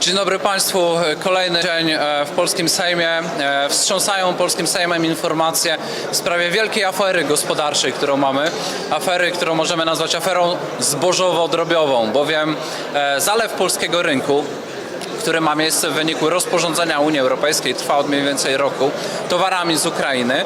Dzień dobry Państwu. Kolejny dzień e, w polskim Sejmie. E, Wstrząsają polskim Sejmem informacje w sprawie wielkiej afery gospodarczej, którą mamy. Afery, którą możemy nazwać aferą zbożowo-drobiową, bowiem e, zalew polskiego rynku który ma miejsce w wyniku rozporządzenia Unii Europejskiej, trwa od mniej więcej roku, towarami z Ukrainy,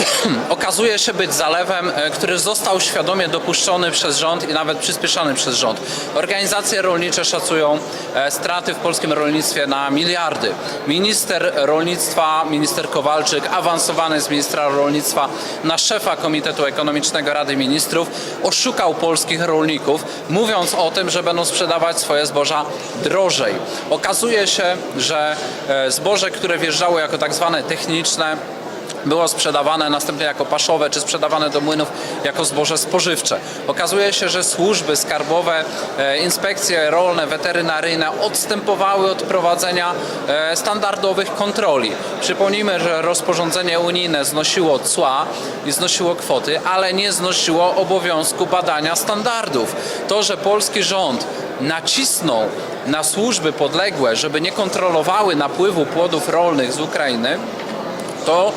okazuje się być zalewem, e, który został świadomie dopuszczony przez rząd i nawet przyspieszony przez rząd. Organizacje rolnicze szacują e, straty w polskim rolnictwie na miliardy. Minister rolnictwa, minister Kowalczyk, awansowany z ministra rolnictwa na szefa Komitetu Ekonomicznego Rady Ministrów, oszukał polskich rolników, mówiąc o tym, że będą sprzedawać swoje zboża drożej. Okazuje się, że e, zboże, które wjeżdżało jako tak zwane techniczne, było sprzedawane następnie jako paszowe, czy sprzedawane do młynów jako zboże spożywcze. Okazuje się, że służby skarbowe, e, inspekcje rolne, weterynaryjne odstępowały od prowadzenia e, standardowych kontroli. Przypomnijmy, że rozporządzenie unijne znosiło cła i znosiło kwoty, ale nie znosiło obowiązku badania standardów. To, że polski rząd nacisnął na służby podległe, żeby nie kontrolowały napływu płodów rolnych z Ukrainy, to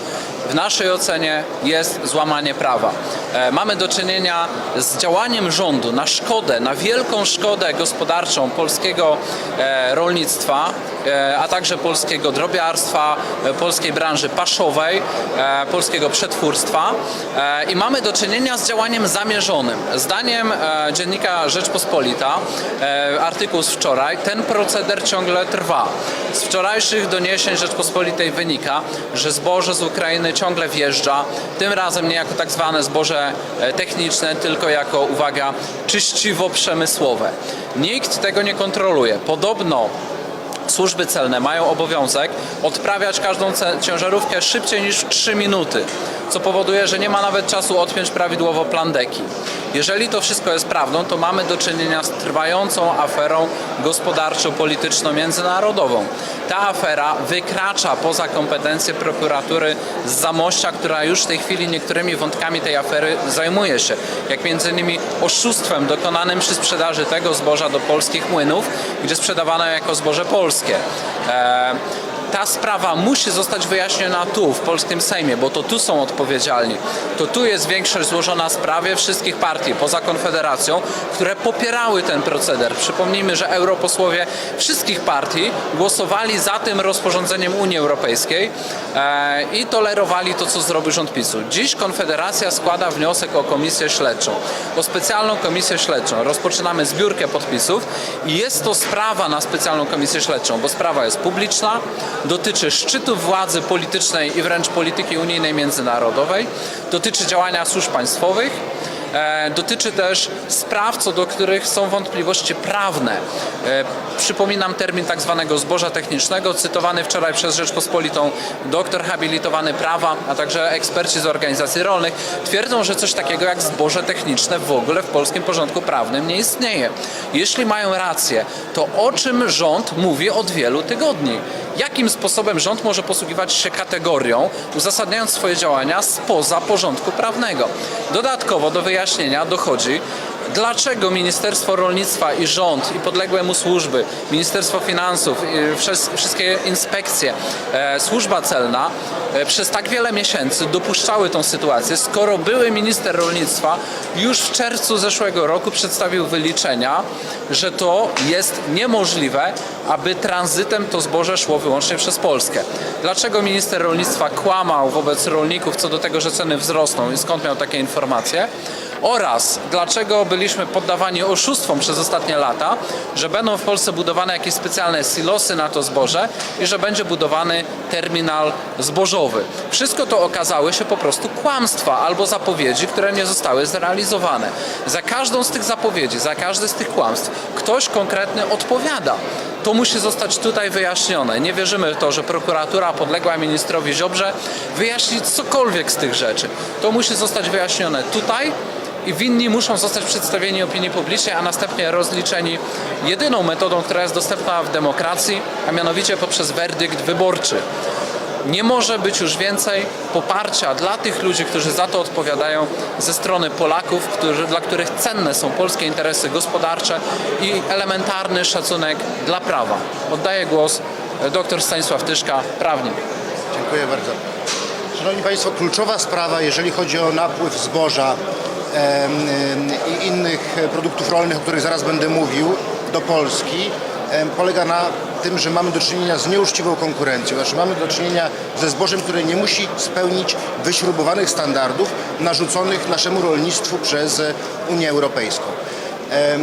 w naszej ocenie jest złamanie prawa. E, Mamy do czynienia z działaniem rządu na szkodę, na wielką szkodę gospodarczą polskiego e, rolnictwa, a także polskiego drobiarstwa, e, polskiej branży paszowej, e, polskiego przetwórstwa e, i mamy do czynienia z działaniem zamierzonym. Zdaniem e, dziennika Rzeczpospolita, e, artykuł z wczoraj, ten proceder ciągle trwa. Z wczorajszych doniesień Rzeczpospolitej wynika, że zboże z Ukrainy ciągle wjeżdża, tym razem nie jako tak zwane zboże e, techniczne, tylko jako, uwaga, czyściwo przemysłowe. Nikt tego nie kontroluje. Podobno służby celne mają obowiązek odprawiać każdą ciężarówkę szybciej niż w 3 minuty, co powoduje, że nie ma nawet czasu odpiąć prawidłowo plandeki. Jeżeli to wszystko jest prawdą, to mamy do czynienia z trwającą aferą gospodarczo-polityczno-międzynarodową. Ta afera wykracza poza kompetencje prokuratury z Zamościa, która już w tej chwili niektórymi wątkami tej afery zajmuje się, jak między innymi oszustwem dokonanym przy sprzedaży tego zboża do polskich młynów, gdzie sprzedawano jako zboże polskie. Eee, ta sprawa musi zostać wyjaśniona tu, w polskim Sejmie, bo to tu są odpowiedzialni. To tu jest większość złożona sprawie wszystkich partii, poza Konfederacją, które popierały ten proceder. Przypomnijmy, że europosłowie wszystkich partii głosowali za tym rozporządzeniem Unii Europejskiej e, i tolerowali to, co zrobił rząd PiSu. Dziś Konfederacja składa wniosek o komisję śledczą, o specjalną komisję śledczą. Rozpoczynamy zbiórkę podpisów i jest to sprawa na specjalną komisję śledczą, bo sprawa jest publiczna, dotyczy szczytu władzy politycznej i wręcz polityki unijnej międzynarodowej, dotyczy działania służb państwowych, e, dotyczy też spraw, co do których są wątpliwości prawne. E, przypominam termin tak zwanego zboża technicznego, cytowany wczoraj przez Rzeczpospolitą doktor habilitowany prawa, a także eksperci z organizacji rolnych twierdzą, że coś takiego jak zboże techniczne w ogóle w polskim porządku prawnym nie istnieje. Jeśli mają rację, to o czym rząd mówi od wielu tygodni? Jakim sposobem rząd może posługiwać się kategorią, uzasadniając swoje działania spoza porządku prawnego? Dodatkowo do wyjaśnienia dochodzi, dlaczego Ministerstwo Rolnictwa i rząd i podległe mu służby, Ministerstwo Finansów, wszystkie inspekcje, e, służba celna e, przez tak wiele miesięcy dopuszczały tą sytuację, skoro były minister rolnictwa już w czerwcu zeszłego roku przedstawił wyliczenia, że to jest niemożliwe, aby tranzytem to zboże szło wyłącznie przez Polskę. Dlaczego minister rolnictwa kłamał wobec rolników co do tego, że ceny wzrosną i skąd miał takie informacje? Oraz dlaczego byliśmy poddawani oszustwom przez ostatnie lata, że będą w Polsce budowane jakieś specjalne silosy na to zboże i że będzie budowany terminal zbożowy. Wszystko to okazały się po prostu kłamstwa albo zapowiedzi, które nie zostały zrealizowane. Za każdą z tych zapowiedzi, za każde z tych kłamstw ktoś konkretny odpowiada. To musi zostać tutaj wyjaśnione. Nie wierzymy w to, że prokuratura podległa ministrowi Ziobrze wyjaśni cokolwiek z tych rzeczy. To musi zostać wyjaśnione tutaj i winni muszą zostać przedstawieni opinii publicznej, a następnie rozliczeni jedyną metodą, która jest dostępna w demokracji, a mianowicie poprzez werdykt wyborczy. nie może być już więcej poparcia dla tych ludzi, którzy za to odpowiadają ze strony Polaków, którzy, dla których cenne są polskie interesy gospodarcze i elementarny szacunek dla prawa. Oddaję głos e, dr Stanisław Tyszka, prawnik. Dziękuję bardzo. Szanowni Państwo, kluczowa sprawa, jeżeli chodzi o napływ zboża i innych produktów rolnych, o których zaraz będę mówił, do Polski, polega na tym, że mamy do czynienia z nieuczciwą konkurencją. Znaczy mamy do czynienia ze zbożem, które nie musi spełnić wyśrubowanych standardów narzuconych naszemu rolnictwu przez Unię Europejską. E,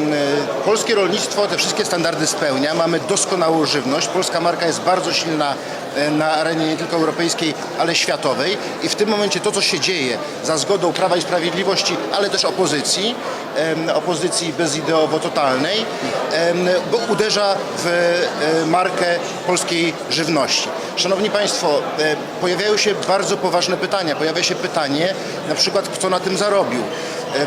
Polskie rolnictwo te wszystkie standardy spełnia. Mamy doskonałą żywność. Polska marka jest bardzo silna e, na arenie nie tylko europejskiej, ale światowej. I w tym momencie to, co się dzieje za zgodą Prawa i Sprawiedliwości, ale też opozycji, opozycji bezideowo-totalnej, bo uderza w e, markę polskiej żywności. Szanowni Państwo, pojawiają się bardzo poważne pytania. Pojawia się pytanie, na przykład, kto na tym zarobił. E,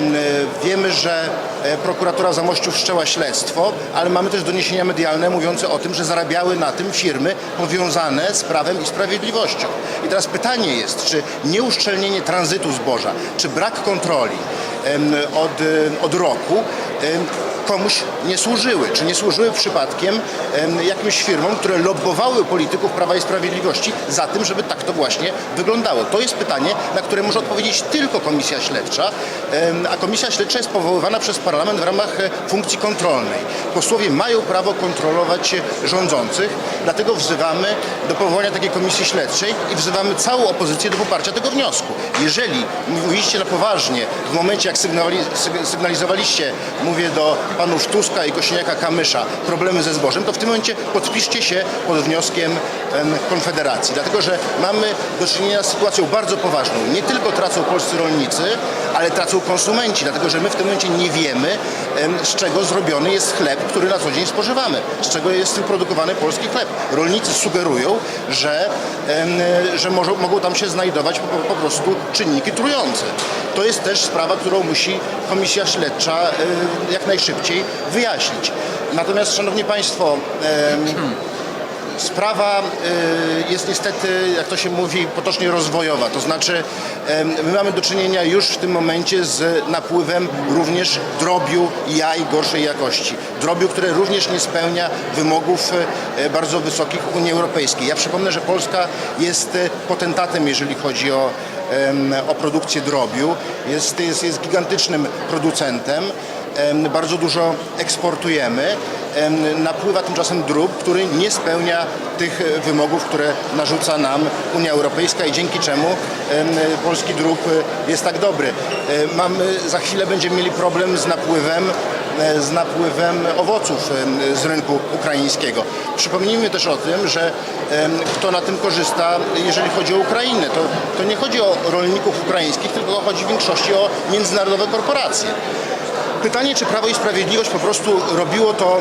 Wiemy, że e, prokuratura Zamościu wszczęła śledztwo, ale mamy też doniesienia medialne mówiące o tym, że zarabiały na tym firmy powiązane z prawem i sprawiedliwością. I teraz pytanie jest, czy nieuszczelnienie tranzytu zboża, czy brak kontroli od, od roku komuś nie służyły. Czy nie służyły przypadkiem em, jakimś firmom, które lobbowały polityków Prawa i Sprawiedliwości za tym, żeby tak to właśnie wyglądało? To jest pytanie, na które może odpowiedzieć tylko Komisja Śledcza, a Komisja Śledcza jest powoływana przez Parlament w ramach e, funkcji kontrolnej. Posłowie mają prawo kontrolować rządzących, dlatego wzywamy do powołania takiej Komisji Śledczej i wzywamy całą opozycję do poparcia tego wniosku. Jeżeli mówiliście na poważnie w momencie, jak sygnali, syg- sygnalizowaliście, mówię do panów Tuska i Kośniaka-Kamysza, problemy ze zbożem, to w tym momencie podpiszcie się pod wnioskiem em, Konfederacji. Dlatego, że mamy do czynienia z sytuacją bardzo poważną. Nie tylko tracą polscy rolnicy, ale tracą konsumenci, dlatego że my w tym momencie nie wiemy, em, z czego zrobiony jest chleb, który na co dzień spożywamy, z czego jest wyprodukowany polski chleb. Rolnicy sugerują, że, że mogą tam się znajdować po, po prostu czynniki trujące. To jest też sprawa, którą musi Komisja Śledcza jak najszybciej wyjaśnić. Natomiast, Szanowni Państwo, Sprawa y, jest niestety, jak to się mówi, potocznie rozwojowa. To znaczy, my mamy do czynienia już w tym momencie z napływem również drobiu jaj gorszej jakości. Drobiu, które również nie spełnia wymogów e, bardzo wysokich Unii Europejskiej. Ja przypomnę, że Polska jest e, potentatem, jeżeli chodzi o, o produkcję drobiu. Jest, jest, jest gigantycznym producentem. Bardzo dużo eksportujemy. Em, Napływa tymczasem drób, który nie spełnia tych e, wymogów, które narzuca nam Unia Europejska i dzięki czemu em, polski drób e, jest tak dobry. E, Mamy, za chwilę będziemy mieli problem z napływem z napływem owoców z rynku ukraińskiego. Przypomnijmy też o tym, że kto na tym korzysta, jeżeli chodzi o Ukrainę. To, to nie chodzi o rolników ukraińskich, tylko chodzi w większości o międzynarodowe korporacje. Pytanie, czy Prawo i Sprawiedliwość po prostu robiło to,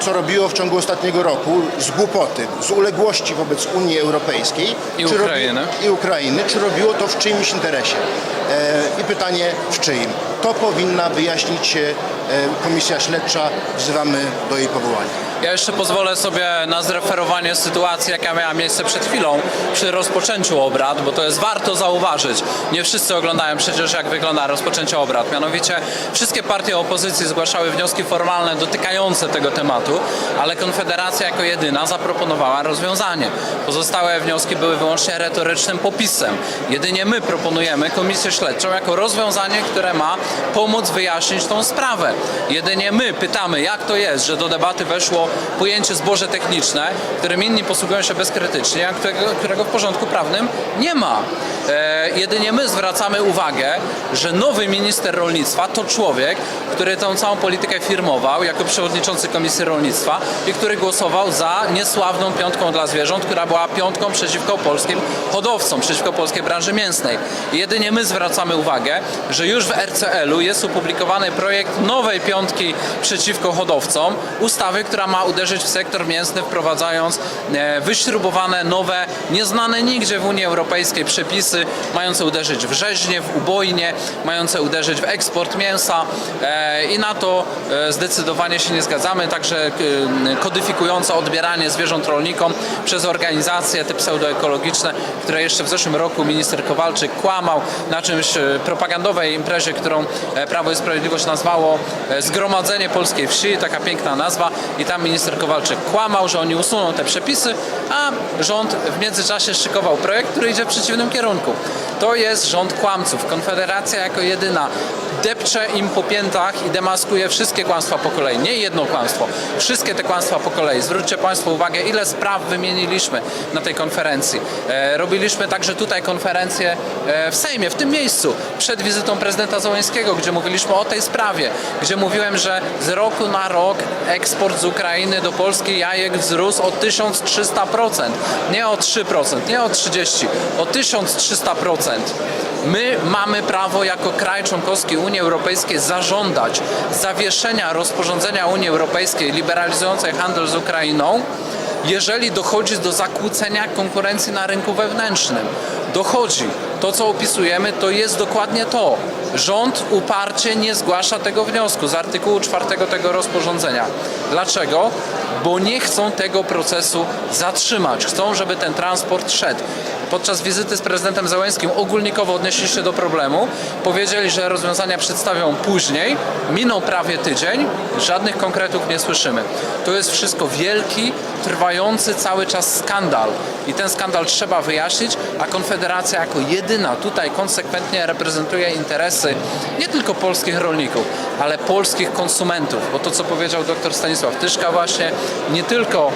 co robiło w ciągu ostatniego roku, z głupoty, z uległości wobec Unii Europejskiej I czy Ukrainy. Robi, i Ukrainy, czy robiło to w czyimś interesie? E, I pytanie, w czyim? To powinna wyjaśnić e, Komisja Śledcza. Wzywamy do jej powołania. Ja jeszcze pozwolę sobie na zreferowanie sytuacji, jaka miała miejsce przed chwilą przy rozpoczęciu obrad, bo to jest warto zauważyć. Nie wszyscy oglądają przecież, jak wygląda rozpoczęcie obrad. Mianowicie wszystkie partie opozycji zgłaszały wnioski formalne dotykające tego tematu, ale Konfederacja jako jedyna zaproponowała rozwiązanie. Pozostałe wnioski były wyłącznie retorycznym popisem. Jedynie my proponujemy komisję śledczą jako rozwiązanie, które ma pomóc wyjaśnić tą sprawę. Jedynie my pytamy, jak to jest, że do debaty weszło pojęcie zboże techniczne, którym inni posługują się bezkrytycznie, a którego, którego w porządku prawnym nie ma. E, jedynie my zwracamy uwagę, że nowy minister rolnictwa to człowiek, który tą całą politykę firmował jako przewodniczący Komisji Rolnictwa i który głosował za niesławną piątką dla zwierząt, która była piątką przeciwko polskim hodowcom, przeciwko polskiej branży mięsnej. Jedynie my zwracamy uwagę, że już w RCL-u jest opublikowany projekt nowej piątki przeciwko hodowcom, ustawy, która ma ma uderzyć w sektor mięsny, wprowadzając e, wyśrubowane, nowe, nieznane nigdzie w Unii Europejskiej przepisy, mające uderzyć w rzeźnie, w ubojnie, mające uderzyć w eksport mięsa e, i na to e, zdecydowanie się nie zgadzamy. Także e, kodyfikujące odbieranie zwierząt rolnikom przez organizacje te pseudoekologiczne, które jeszcze w zeszłym roku minister Kowalczyk kłamał na czymś propagandowej imprezie, którą Prawo i Sprawiedliwość nazwało Zgromadzenie Polskiej Wsi, taka piękna nazwa i tam minister Kowalczyk kłamał, że oni usuną te przepisy, a rząd w międzyczasie szykował projekt, który idzie w przeciwnym kierunku. To jest rząd kłamców. Konfederacja jako jedyna depcze im po piętach i demaskuje wszystkie kłamstwa po kolei. Nie jedno kłamstwo, wszystkie te kłamstwa po kolei. Zwróćcie Państwo uwagę, ile spraw wymieniliśmy na tej konferencji. E, robiliśmy także tutaj konferencję e, w Sejmie, w tym miejscu, przed wizytą prezydenta Załęskiego, gdzie mówiliśmy o tej sprawie, gdzie mówiłem, że z roku na rok eksport z Ukrainy do Polski jajek wzrósł o 1300%. Nie o 3%, nie o 30%, o 1300%. My mamy prawo jako kraj członkowski Unii Europejskiej zażądać zawieszenia rozporządzenia Unii Europejskiej liberalizującej handel z Ukrainą, jeżeli dochodzi do zakłócenia konkurencji na rynku wewnętrznym. Dochodzi. To, co opisujemy, to jest dokładnie to. Rząd uparcie nie zgłasza tego wniosku z artykułu 4 tego rozporządzenia. Dlaczego? Bo nie chcą tego procesu zatrzymać. Chcą, żeby ten transport szedł. Podczas wizyty z prezydentem Załęskim ogólnikowo odnieśli się do problemu. Powiedzieli, że rozwiązania przedstawią później. Minął prawie tydzień. Żadnych konkretów nie słyszymy. To jest wszystko wielki, trwający cały czas skandal. I ten skandal trzeba wyjaśnić, a Konfederacja jako jedyna tutaj konsekwentnie reprezentuje interesy nie tylko polskich rolników, ale polskich konsumentów. Bo to, co powiedział dr Stanisław Tyszka właśnie, nie tylko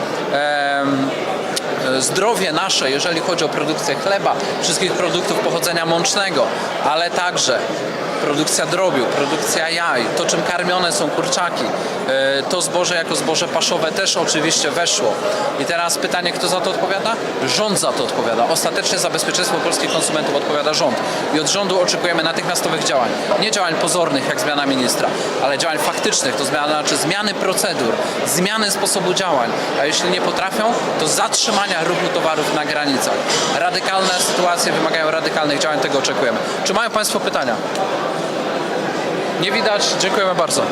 zdrowie nasze, jeżeli chodzi o produkcję chleba, wszystkich produktów pochodzenia mącznego, ale także produkcja drobiu, produkcja jaj, to czym karmione są kurczaki, e, to zboże jako zboże paszowe też oczywiście weszło. I teraz pytanie, kto za to odpowiada? Rząd za to odpowiada. Ostatecznie za bezpieczeństwo polskich konsumentów odpowiada rząd. I od rządu oczekujemy natychmiastowych działań. Nie działań pozornych, jak zmiana ministra, ale działań faktycznych, to zmiana, znaczy zmiany procedur, zmiany sposobu działań. A jeśli nie potrafią, to zatrzymania ruchu towarów na granicach. Radykalne sytuacje wymagają radykalnych działań, tego oczekujemy. Czy mają Państwo pytania? Nie widać. Dziękujemy bardzo.